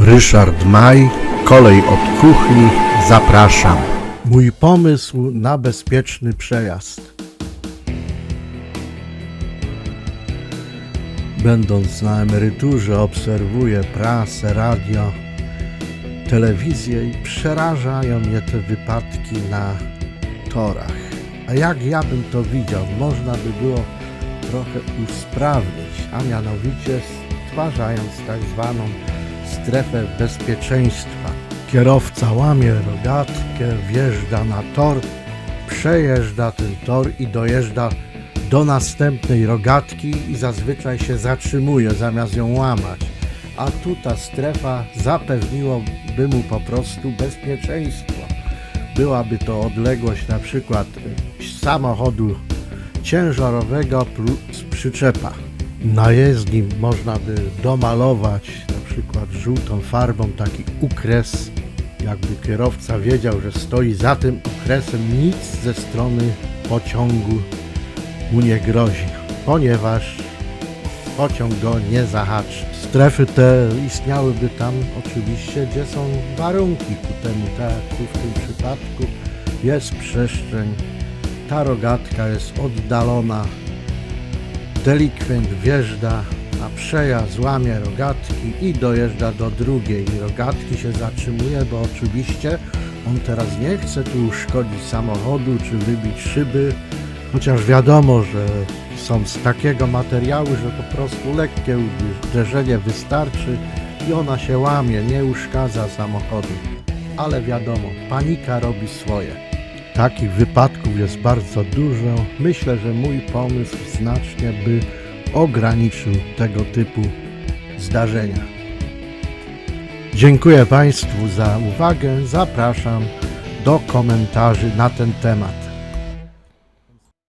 Ryszard Maj, kolej od kuchni, zapraszam. Mój pomysł na bezpieczny przejazd. Będąc na emeryturze, obserwuję prasę, radio, telewizję i przerażają mnie te wypadki na torach. A jak ja bym to widział, można by było trochę usprawnić, a mianowicie stwarzając tak zwaną strefę bezpieczeństwa. Kierowca łamie rogatkę, wjeżdża na tor, przejeżdża ten tor i dojeżdża do następnej rogatki i zazwyczaj się zatrzymuje zamiast ją łamać. A tu ta strefa zapewniłoby mu po prostu bezpieczeństwo. Byłaby to odległość na przykład samochodu ciężarowego plus przyczepa. Na jezdni można by domalować przykład żółtą farbą taki ukres, jakby kierowca wiedział, że stoi za tym ukresem, nic ze strony pociągu mu nie grozi, ponieważ pociąg go nie zahaczy. Strefy te istniałyby tam oczywiście, gdzie są warunki ku temu, tak jak tu w tym przypadku jest przestrzeń, ta rogatka jest oddalona, delikwent wjeżdża na przejazd, łamie rogatki i dojeżdża do drugiej rogatki, się zatrzymuje, bo oczywiście on teraz nie chce tu uszkodzić samochodu czy wybić szyby, chociaż wiadomo, że są z takiego materiału, że po prostu lekkie uderzenie wystarczy i ona się łamie, nie uszkadza samochodu. Ale wiadomo, panika robi swoje. Takich wypadków jest bardzo dużo. Myślę, że mój pomysł znacznie by ograniczył tego typu zdarzenia. Dziękuję Państwu za uwagę. Zapraszam do komentarzy na ten temat.